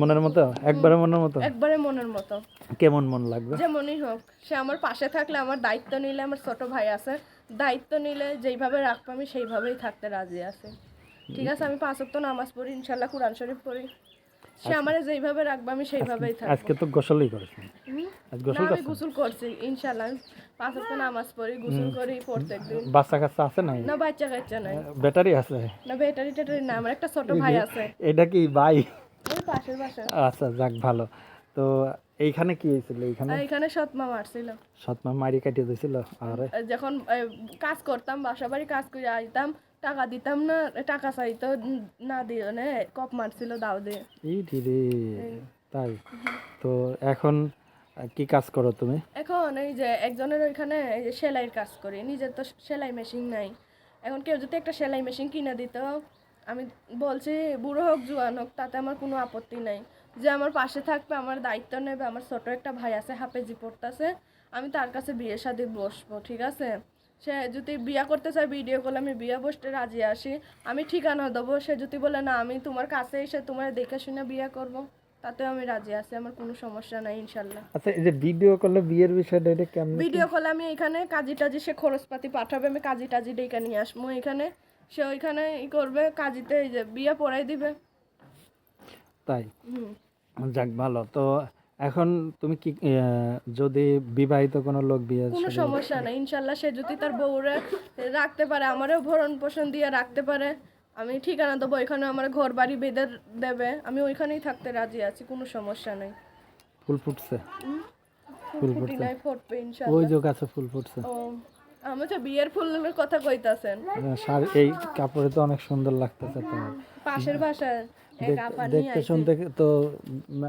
মনের মতো? একবারে মনের মতো? একবারে মনের মতো। কেমন মন লাগবে? যেমনই হোক সে আমার পাশে থাকলে আমার দায়িত্ব নিলে আমার ছোট ভাই আছে। দায়িত্ব নিলে যেইভাবে রাখব আমি সেইভাবেই থাকতে রাজি আছে। ঠিক আছে আমি পাঁচ অক্ট নামাজ পড়ি ইনশাল্লাহ কোরআন শরীফ পড়ি। সে আমার যেইভাবে রাখবে আমি সেইভাবেই থাকব। আজকে তো গোসলই? আজ গোসল আমি গোসল করছি ইনশাল্লাহ আমি পাঁচ ওয়াক্ত নামাজ পড়ি গোসল করি প্রত্যেকদিন। বাচ্চা কাচ্চা আছে নাই? না বাচ্চা কাচ্চা নাই। ব্যাটারি আছে? না ব্যাটারি ট্যাটারি না আমার একটা ছোট ভাই আছে। এটা কি ভাই? ওই পাশের বাসা। আচ্ছা যাক ভালো। তো এইখানে কি হয়েছিল এইখানে? এখানে সৎমা মারছিল। সৎমা মারি কাটিয়ে দিয়েছিল আর। যখন কাজ করতাম বাসা বাড়ি কাজ করে আইতাম টাকা দিতাম না টাকা চাইতো না দিয়ে নে কপ মারছিল দাও দিয়ে এই রে তাই? তো এখন কি কাজ করো তুমি? এখন এই যে একজনের ওইখানে এই যে সেলাইয়ের কাজ করি নিজের তো সেলাই মেশিন নাই। এখন কেউ যদি একটা সেলাই মেশিন কিনে দিত আমি বলছি বুড়ো হোক জোয়ান হোক তাতে আমার কোনো আপত্তি নাই। যে আমার পাশে থাকবে আমার দায়িত্ব নেবে আমার ছোট একটা ভাই আছে হাফেজি পড়তেছে আমি তার কাছে বিয়ে শাদি বসবো ঠিক আছে? সে যদি বিয়া করতে চায় ভিডিও করলে আমি বিয়ে বসতে রাজি আসি আমি ঠিকানা দেবো। সে যদি বলে না আমি তোমার কাছে এসে তোমার দেখে শুনে বিয়ে করব তাতেও আমি রাজি আছি। আমার কোনো সমস্যা নাই ইনশাল্লাহ। আচ্ছা এই যে ভিডিও করলে বিয়ের বিষয়টা এটা কেমন ভিডিও কলে আমি এখানে কাজী টাজি সে খরচপাতি পাঠাবে আমি কাজী টাজি ডেকে নিয়ে আসব এখানে। সে ওইখানে ই করবে কাজীতে এই যে বিয়ে পড়াই দিবে। তাই? যাক ভালো। তো এখন তুমি কি যদি বিবাহিত কোনো লোক বিয়ে কোনো সমস্যা নাই ইনশাল্লাহ সে যদি তার বউরে রাখতে পারে আমারও ভরণ পোষণ দিয়ে রাখতে পারে। আমি ঠিকানা দেবো ওইখানে আমার ঘর বাড়ি বেঁধে দেবে আমি ওইখানেই থাকতে রাজি আছি কোনো সমস্যা নেই। ফুল ফুটছে। ফুল ফুটছে। ওই যে গাছে ফুল ফুটছে। ও। আমি তো বিয়ের ফুলের কথা কইতাছেন। আহ, এই কাপড়ে তো অনেক সুন্দর লাগতেছে তোমার পাশের দেখ- আপা নিয়ে দেখতে শুনতে তো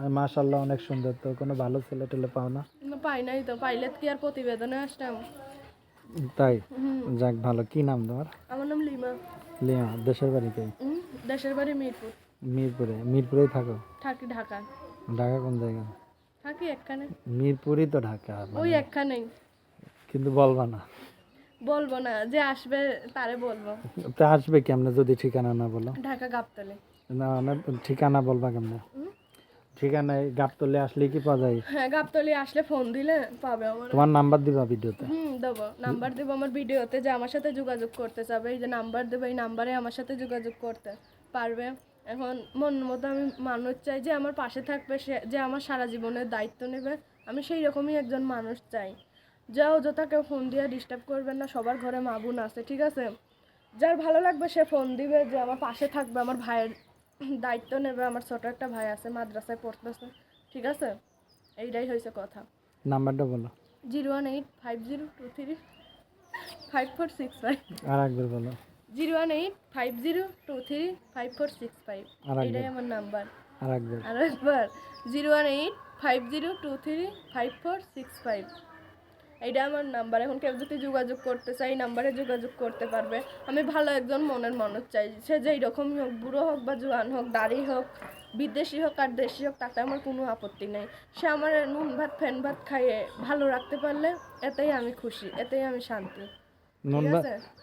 মাশাল্লাহ অনেক সুন্দর তো। কোনো ভালো ছেলে টেলে পাও না? পাই নাই তো। পাইলে কি আর প্রতিবেদনে আসতাম। তাই? যাক ভালো। কি নাম তোমার? আমার নাম লিমা। লিয়া দেশের বাড়িতে? দেশের বাড়ি মিরপুর। মিরপুরে। মিরপুরেই থাকো? থাকি ঢাকা। ঢাকা কোন জায়গা? থাকি একখানে। মিরপুরই তো ঢাকা। ওই একখানেই। কিন্তু বলবা না। বলব না যে আসবে তারে বলব। তো আসবে কেমনে যদি ঠিকানা না বলো? ঢাকা গাবতলে। না না ঠিকানা বলবা কেমনে? হুম? ঠিকানায় গাবতলে আসলে কি পাওয়া যায়? হ্যাঁ গাবতলি আসলে ফোন দিলে পাবে আমার। তোমার নাম্বার দিবা ভিডিওতে হুম দেবো। নাম্বার দেবো আমার ভিডিওতে যে আমার সাথে যোগাযোগ করতে চাবে। এই যে নাম্বার দেবো এই নাম্বারে আমার সাথে যোগাযোগ করতে পারবে। এখন মন মতো আমি মানুষ চাই যে আমার পাশে থাকবে সে যে আমার সারা জীবনের দায়িত্ব নেবে। আমি সেই রকমই একজন মানুষ চাই। যা অযথা কেউ ফোন দিয়ে ডিস্টার্ব করবেন না সবার ঘরে মা বোন আছে ঠিক আছে? যার ভালো লাগবে সে ফোন দিবে যে আমার পাশে থাকবে আমার ভাইয়ের দায়িত্ব নেবে আমার ছোট একটা ভাই আছে মাদ্রাসায় পড়তেছে ঠিক আছে? এইটাই হয়েছে কথা। নাম্বারটা বলো। Zero one eight five zero two three five four six five. আর একবার বলো। Zero one eight five zero two three five four six five. এটাই আমার নাম্বার। আর একবার। আর একবার। Zero one eight five zero two three five four six five. এইটা আমার নাম্বার এখন কেউ যদি যোগাযোগ করতে চাই এই নাম্বারে যোগাযোগ করতে পারবে। আমি ভালো একজন মনের মানুষ চাই। সে যেই রকমই হোক বুড়ো হোক বা জোয়ান হোক দাড়ি হোক বিদেশি হোক আর দেশি হোক তাতে আমার কোনো আপত্তি নেই। সে আমার নুন ভাত ফ্যান ভাত খাইয়ে ভালো রাখতে পারলে এতেই আমি খুশি এতেই আমি শান্তি। নুন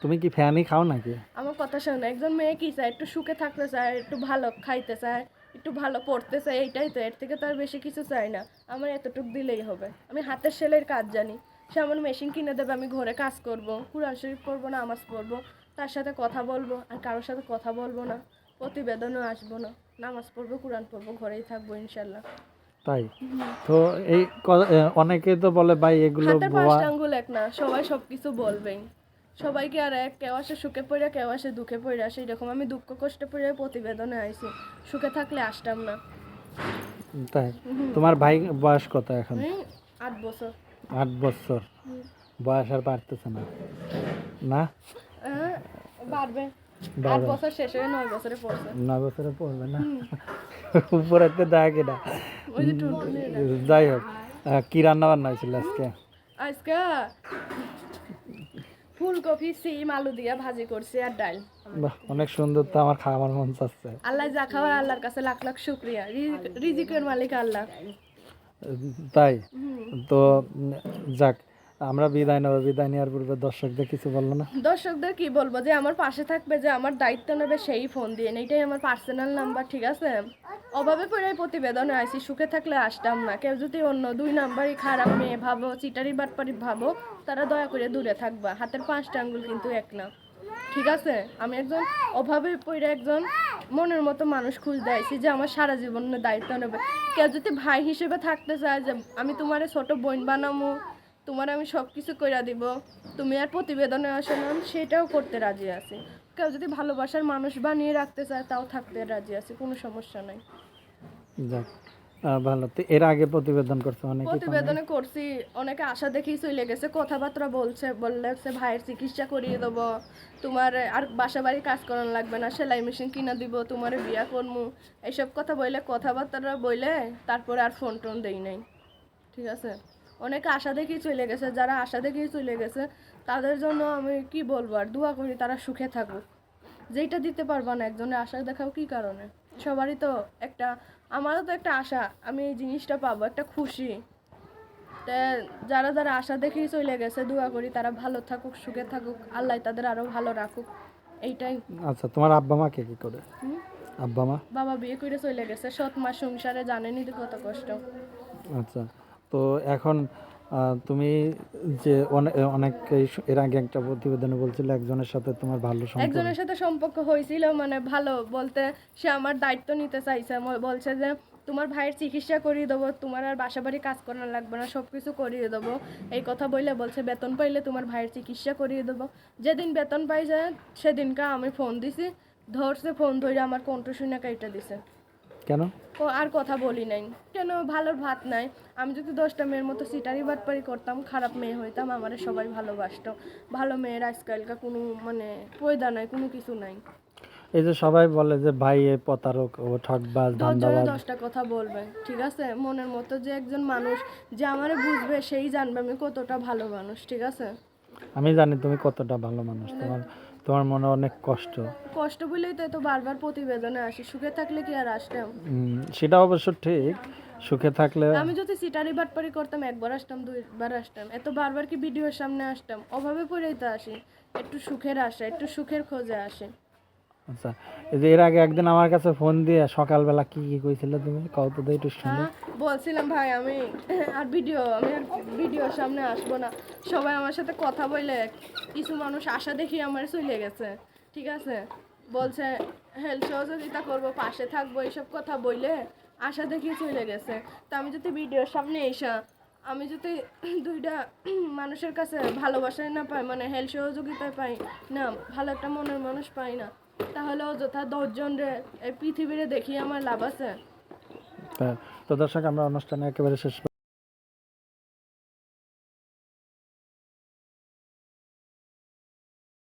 তুমি কি ফ্যানই খাও নাকি? আমার কথা শোনো একজন মেয়ে কি চায়? একটু সুখে থাকতে চায় একটু ভালো খাইতে চায় একটু ভালো পড়তে চায় এইটাই তো এর থেকে তো আর বেশি কিছু চাই না। আমার এতটুক দিলেই হবে। আমি হাতের সেলের কাজ জানি। সে আমার মেশিন কিনে দেবে আমি ঘরে কাজ করব কুরআন শরীফ পড়ব না নামাজ পড়ব তার সাথে কথা বলব আর কারোর সাথে কথা বলব না প্রতিবেদনও আসব না নামাজ পড়ব কোরআন পড়ব ঘরেই থাকব ইনশাল্লাহ তাই? তো এই অনেকে তো বলে ভাই এগুলো হাতের আঙ্গুল এক না সবাই সব কিছু বলবেই। সবাইকে আর এক কেউ আসে সুখে পড়ে কেউ আসে দুঃখে পড়ে আসে এরকম। আমি দুঃখ কষ্টে পড়ে প্রতিবেদনে আইছি সুখে থাকলে আসতাম না। তাই? তোমার ভাই বয়স কত এখন? আট বছর। আট বছর। বয়স আর বাড়তেছে না। না? বাড়বে। আট বছর শেষ হয়ে নয় বছরে পড়ছে। নয় বছরে পড়বে না? উপরে তো দেয় কিনা ওই যে টুনটুনি এটা। যাই হোক। কি রান্না বান্না হয়েছিল আজকে? আজকে ফুলকপি সিম আলু দিয়া ভাজি করছি আর ডাল। বাহ অনেক সুন্দর তো আমার খাওয়ার মন চাচ্ছে। আল্লাহ যা খাওয়া আল্লাহর কাছে লাখ লাখ শুক্রিয়া। রিজিকের মালিক আল্লাহ। তাই? তো যাক আমরা বিদায় নেব বিদায় নেওয়ার পূর্বে দর্শকদের কিছু বলল না? দর্শকদের কি বলব যে আমার পাশে থাকবে যে আমার দায়িত্ব নেবে সেই ফোন দিয়ে এটাই আমার পার্সোনাল নাম্বার ঠিক আছে? অভাবে পড়ে এই প্রতিবেদনে আইসি সুখে থাকলে আসতাম না। কেউ যদি অন্য দুই নাম্বারই খারাপ মেয়ে ভাবো চিটারি বাটপারি ভাবো তারা দয়া করে দূরে থাকবা। হাতের পাঁচটা আঙ্গুল কিন্তু এক না। ঠিক আছে? আমি একজন অভাবে পড়ে একজন মনের মতো মানুষ খুঁজতে আইছি যে আমার সারা জীবনের দায়িত্ব নেবে। কেউ যদি ভাই হিসেবে থাকতে চায় যে আমি তোমার ছোট বোন বানামো, তোমার আমি সব কিছু কইরা দিব, তুমি আর প্রতিবেদনে আসো না সেটাও করতে রাজি আছি। কেউ যদি ভালোবাসার মানুষ বানিয়ে রাখতে চায়, তাও থাকতে রাজি আছি, কোনো সমস্যা নাই। যাক। ভালো। তো এর আগে প্রতিবেদন করছ অনেকে প্রতিবেদনে করছি, অনেকে আশা দেখেই চলে গেছে, কথাবার্তা বলছে বললেছে ভাইয়ের চিকিৎসা করিয়ে দেবো, তোমার আর বাসা বাড়ি কাজ করানো লাগবে না, সেলাই মেশিন কিনা দিব, তোমার বিয়া করমু, এইসব কথা বললে, কথাবার্তা বললে তারপরে আর ফোন টোন দেই নাই, ঠিক আছে? অনেকে আশা দেখেই চলে গেছে, যারা আশা দেখেই চলে গেছে, তাদের জন্য আমি কি বলব, আর দোয়া করি তারা সুখে থাকুক। যেইটা দিতে পারবা না একজনের আশা দেখাও কি কারণে? সবারই তো একটা আমারও তো একটা আশা আমি এই জিনিসটা পাবো একটা খুশি। যারা যারা আশা দেখেই চলে গেছে দোয়া করি তারা ভালো থাকুক সুখে থাকুক আল্লাহ তাদের আরও ভালো রাখুক এইটাই। আচ্ছা তোমার আব্বা মা কে কি করে? আব্বা মা? বাবা বিয়ে করে চলে গেছে সৎ মা সংসারে জানেনই তো কত কষ্ট। আচ্ছা তো এখন তুমি যে অনে- অনেক এর আগে একটা প্রতিবেদনে বলছিলে, একজনের সাথে তোমার ভালো সম্পর্ক। একজনের সাথে সম্পর্ক হয়েছিল মানে ভালো বলতে সে আমার দায়িত্ব নিতে চাইছে। বলছে যে, তোমার ভাইয়ের চিকিৎসা করিয়ে দেবো, তোমার আর বাসা বাড়ি কাজ করানো লাগবে না সব কিছু করিয়ে দেবো। এই কথা বললে বলছে, বেতন পাইলে তোমার ভাইয়ের চিকিৎসা করিয়ে দেবো। যেদিন বেতন পাই যায়, সেদিনকা আমি ফোন দিছি, ধরছে ফোন ধরে আমার কণ্ঠ শুনে কাইটা দিছে। কেন? ও- আর কথা বলি নাই। কেন ভালোর ভাত নাই? আমি যদি দশটা মেয়ের মতো সিটারি বাটপারি করতাম খারাপ মেয়ে হইতাম আমার সবাই ভালোবাসতো। ভালো মেয়ের আজকালকার কোনো মানে পয়দা নাই কোনো কিছু নাই। এই যে সবাই বলে যে ভাই এ প্রতারক ও ঠকবাজ ধান্দাবাজ। দশটা কথা বলবে ঠিক আছে? মনের মতো যে একজন মানুষ যে আমারে বুঝবে সেই জানবে আমি কতটা ভালো মানুষ ঠিক আছে? আমি জানি তুমি কতটা ভালো মানুষ তোমার তোমার মনে অনেক কষ্ট। কষ্ট বলেই তো এত বারবার প্রতিবেদনে আসি সুখে থাকলে কি আর আসতাম? সেটা অবশ্য ঠিক সুখে থাকলে আমি যদি সিটারি বাটপারি করতাম একবার আসতাম দুইবার আসতাম এত বারবার কি ভিডিওর সামনে আসতাম? অভাবে পড়েই তো আসি একটু সুখের আশা একটু সুখের খোঁজে আসে। আচ্ছা এই যে এর আগে একদিন আমার কাছে ফোন দিয়ে সকালবেলা কি কি কইছিলে তুমি? কত তো একটু শুনি। হ্যাঁ বলছিলাম ভাই আমি আর ভিডিও আমি আর ভিডিওর সামনে আসব না। সবাই আমার সাথে কথা বলে কিছু মানুষ আশা দেখি আমার চলে গেছে ঠিক আছে? বলছে হেল্প সহযোগিতা করব পাশে থাকব এইসব কথা বইলে আশা দেখি চলে গেছে। তা আমি যদি ভিডিওর সামনে এসা আমি যদি দুইটা মানুষের কাছে ভালোবাসায় না পাই মানে হেল্প সহযোগিতায় পাই না ভালো একটা মনের মানুষ পাই না তাহলে অযথা দশজন পৃথিবীরে দেখি আমার লাভ আছে। তো দর্শক আমরা অনুষ্ঠানে একেবারে শেষ